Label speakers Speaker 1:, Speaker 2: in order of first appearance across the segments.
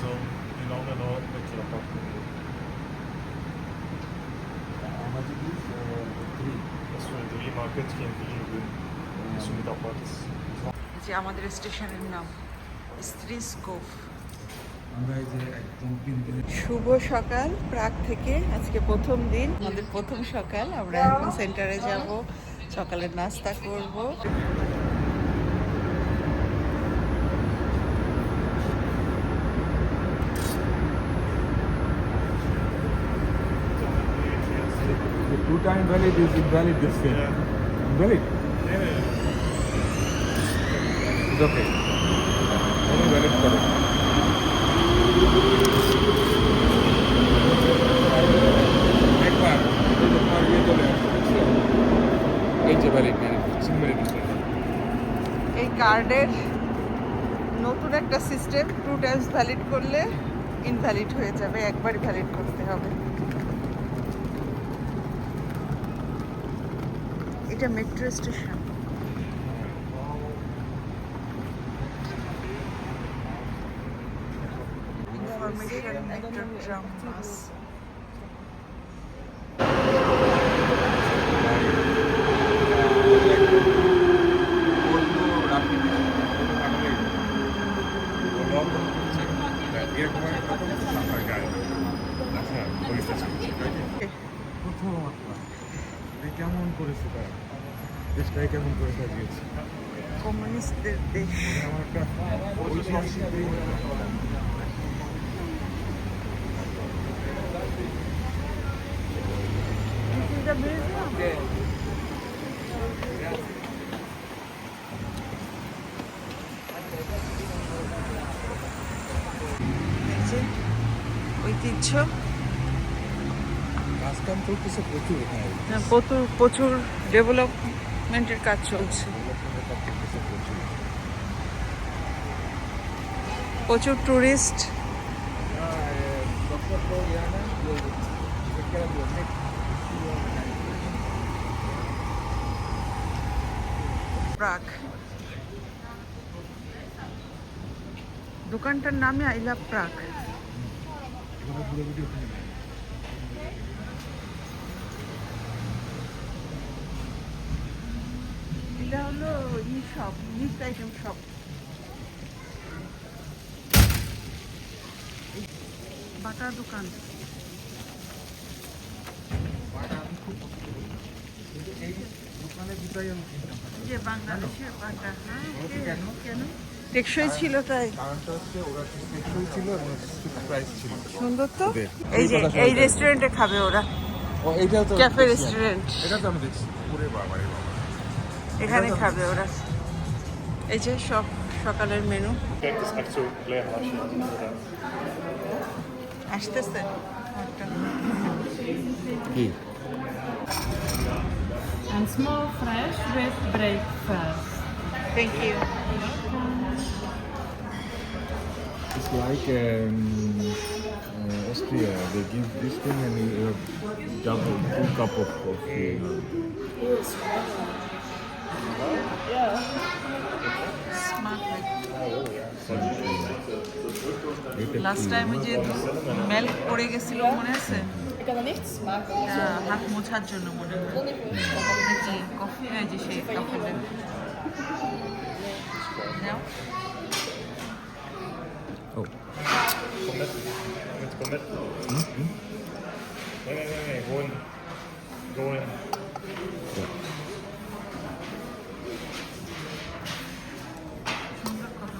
Speaker 1: So in long and all, it's a top
Speaker 2: How much it is? Uh, three.
Speaker 1: So three markets can be with Sumita Parts.
Speaker 3: যে আমাদের স্টেশনের নাম স্ত্রী scope
Speaker 2: আমরা এই যে একদম কিনতে
Speaker 3: শুভ সকাল প্রাগ থেকে আজকে প্রথম দিন আমাদের প্রথম সকাল আমরা এখন সেন্টারে যাব সকালের নাস্তা করব
Speaker 2: Two time valid is invalid this thing. Invalid?
Speaker 1: Yeah, yeah.
Speaker 2: It's okay. Only valid for it. একবার এই তোমার ইয়ে চলে আসছে এই যে valid valid সিঙ্গেল
Speaker 3: এই কার্ডের নতুন একটা সিস্টেম টু টাইমস ভ্যালিড করলে ইনভ্যালিড হয়ে যাবে একবারই ভ্যালিড করতে হবে এটা metro station information metro tram bus
Speaker 2: কেমন করেছে তারা। দেশটাই কেমন করে সাজিয়েছে।
Speaker 3: কমিউনিস্টদের দেশ।
Speaker 2: আমার একটা ঐতিহাসিক দিন।
Speaker 3: এই যে ঐতিহ্য।
Speaker 2: কাম চলতেছে প্রচুর
Speaker 3: হ্যাঁ, প্রচুর প্রচুর ডেভেলপমেন্টের কাজ চলছে।
Speaker 2: প্রচুর
Speaker 3: টুরিস্ট প্রাগ দোকানটার নামে আই লাভ প্রাগ এটা হলো e shop gift item shop Bata দোকান। যে বাংলাদেশের বাটা হ্যাঁ কেন কেন? টেকসই ছিল তাই।
Speaker 2: ওরা টেকসই ছিল এবং প্রাইস ছিল
Speaker 3: সুন্দর তো? এই যে
Speaker 2: এই।
Speaker 3: রেস্টুরেন্টে খাবে ওরা। ক্যাফে রেস্টুরেন্ট
Speaker 2: এটা তো আমি দেখছি। বাবা বাবা।
Speaker 3: এখানে
Speaker 2: এটা তো-
Speaker 3: খাবে ওরা এই যে সব সকালের menu
Speaker 1: Kijk, het is echt zo klein hasje.
Speaker 3: আসতেছে
Speaker 2: কি
Speaker 4: And small fresh with breakfast.
Speaker 3: Thank you
Speaker 2: It's like um, uh, Austria. They give this thing and you have double two cup of coffee.
Speaker 3: Last time যে মেল্ক পড়ে গেছিল মনে আছে
Speaker 5: er
Speaker 3: হাত মোছার জন্য মনে হয় নাকি কফি এই যে সেই
Speaker 2: Oh.
Speaker 1: Nee, nee. Gewoon. Gewoon.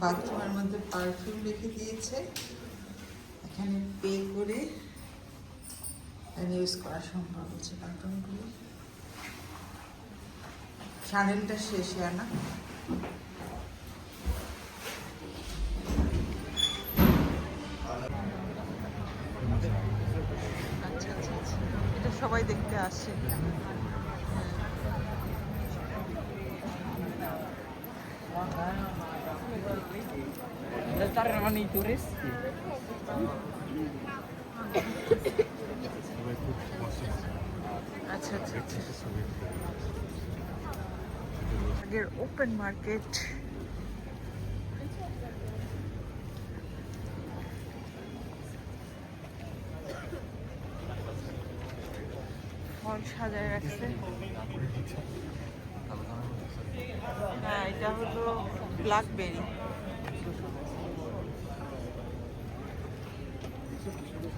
Speaker 3: বাথরুমের মধ্যে পারফিউম রেখে দিয়েছে। এখানে পে করে ইউজ করা সম্ভব হচ্ছে পারফিউমগুলো শানেলটা শেষে আনা আচ্ছা আচ্ছা আচ্ছা। এটা সবাই দেখতে আসে। আচ্ছা আচ্ছা আচ্ছা আগের ওপেন মার্কেট ফল সাজায় রাখছে হ্যাঁ এটা হলো ব্ল্যাকবেরি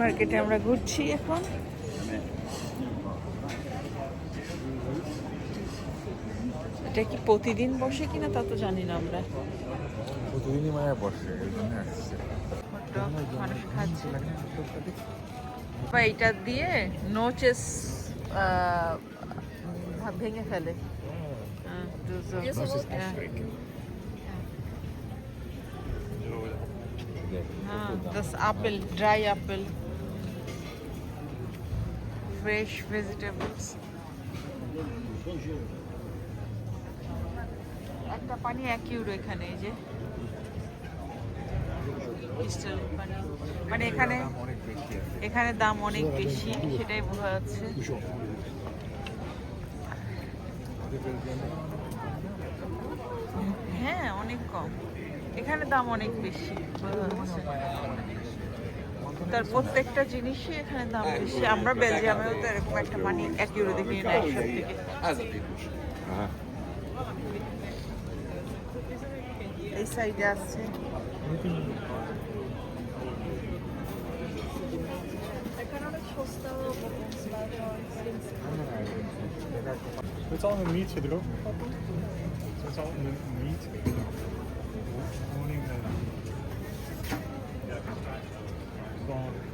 Speaker 3: মার্কেটে আমরা ঘুরছি এখন। এটা কি প্রতিদিন বসে কিনা তা তো জানি না আমরা।
Speaker 2: প্রতিদিনই মায়া বসে
Speaker 3: মানুষ খাচ্ছে। বা এটা দিয়ে নোচেস ভেঙে ফেলে। হ্যাঁ, হ্যাঁ, das apple, dry apple. Fresh vegetables. একটা পানি এক ইউরো এখানে এই যে। ক্রিস্টাল পানি। মানে এখানে এখানে দাম অনেক বেশি সেটাই বোঝা যাচ্ছে। হ্যাঁ অনেক কম। এখানে দাম অনেক বেশি তার প্রত্যেকটা জিনিসই এখানে দাম বেশি আমরা বেলজিয়ামেও তো এরকম একটা মানি এক ইউরো দেখি না একশো থেকে এই সাইডে আছে
Speaker 1: Het is al een mietje erop. Het is al een mietje. morning. Uh, yeah.